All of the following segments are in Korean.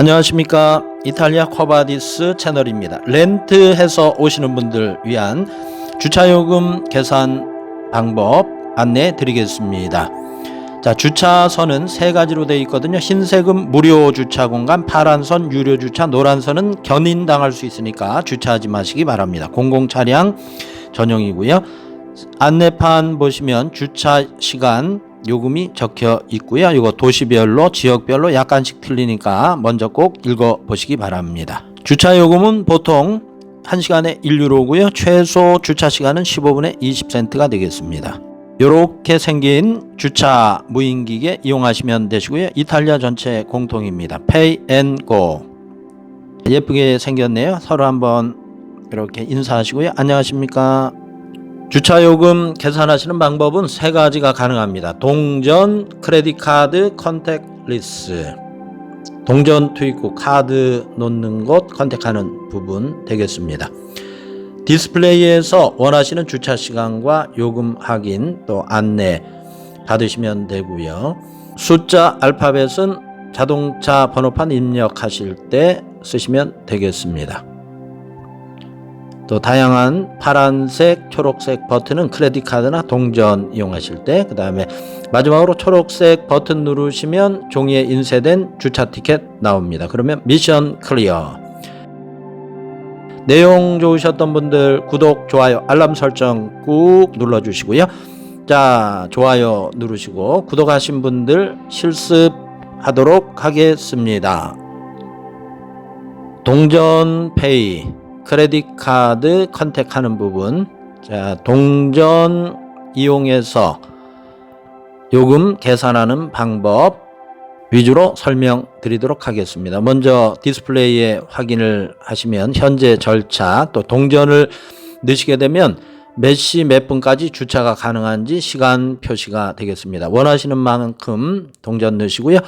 안녕하십니까. 이탈리아 커바디스 채널입니다. 렌트해서 오시는 분들 위한 주차요금 계산 방법 안내 드리겠습니다. 자 주차선은 세 가지로 되어 있거든요. 흰색은 무료 주차 공간 파란선 유료 주차 노란선은 견인당할 수 있으니까 주차하지 마시기 바랍니다. 공공 차량 전용이고요. 안내판 보시면 주차 시간 요금이 적혀 있고요. 이거 도시별로 지역별로 약간씩 틀리니까 먼저 꼭 읽어 보시기 바랍니다. 주차 요금은 보통 1시간에 1유로고요. 최소 주차 시간은 15분에 20센트가 되겠습니다. 이렇게 생긴 주차 무인기계 이용하시면 되시고요. 이탈리아 전체 공통입니다. Pay and Go. 예쁘게 생겼네요. 서로 한번 이렇게 인사하시고요. 안녕하십니까? 주차요금 계산하시는 방법은 세 가지가 가능합니다. 동전, 크레딧 카드, 컨택리스. 동전 투입구 카드 놓는 곳 컨택하는 부분 되겠습니다. 디스플레이에서 원하시는 주차 시간과 요금 확인 또 안내 받으시면 되고요. 숫자 알파벳은 자동차 번호판 입력하실 때 쓰시면 되겠습니다. 또 다양한 파란색, 초록색 버튼은 크레딧 카드나 동전 이용하실 때, 그 다음에 마지막으로 초록색 버튼 누르시면 종이에 인쇄된 주차 티켓 나옵니다. 그러면 미션 클리어. 내용 좋으셨던 분들 구독, 좋아요, 알람 설정 꾹 눌러주시고요. 자, 좋아요 누르시고 구독하신 분들 실습하도록 하겠습니다. 동전페이 크레딧 카드 컨택하는 부분 자 동전 이용해서 요금 계산하는 방법 위주로 설명드리도록 하겠습니다. 먼저 디스플레이에 확인을 하시면 현재 절차 또 동전을 넣으시게 되면 몇 시 몇 분까지 주차가 가능한지 시간 표시가 되겠습니다. 원하시는 만큼 동전 넣으시고요.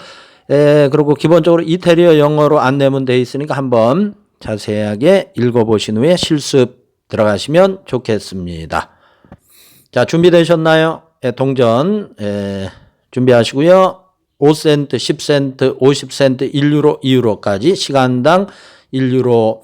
에, 그리고 기본적으로 이태리어 영어로 안내문 되어 있으니까 한번 자세하게 읽어보신 후에 실습 들어가시면 좋겠습니다. 자, 준비되셨나요? 예, 동전 예, 준비하시고요. 5센트, 10센트, 50센트, 1유로, 2유로까지 시간당 1유로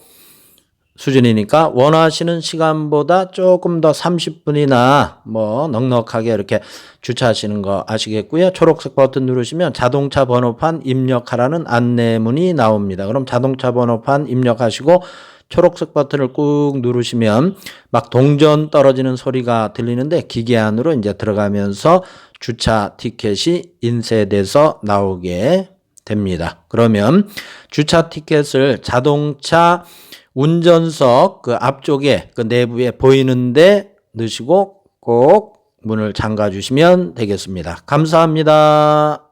수준이니까 원하시는 시간보다 조금 더 30분이나 뭐 넉넉하게 이렇게 주차하시는 거 아시겠고요. 초록색 버튼 누르시면 자동차 번호판 입력하라는 안내문이 나옵니다. 그럼 자동차 번호판 입력하시고 초록색 버튼을 꾹 누르시면 막 동전 떨어지는 소리가 들리는데 기계 안으로 이제 들어가면서 주차 티켓이 인쇄돼서 나오게 됩니다. 그러면 주차 티켓을 자동차 운전석 그 앞쪽에 그 내부에 보이는데 넣으시고 꼭 문을 잠가 주시면 되겠습니다. 감사합니다.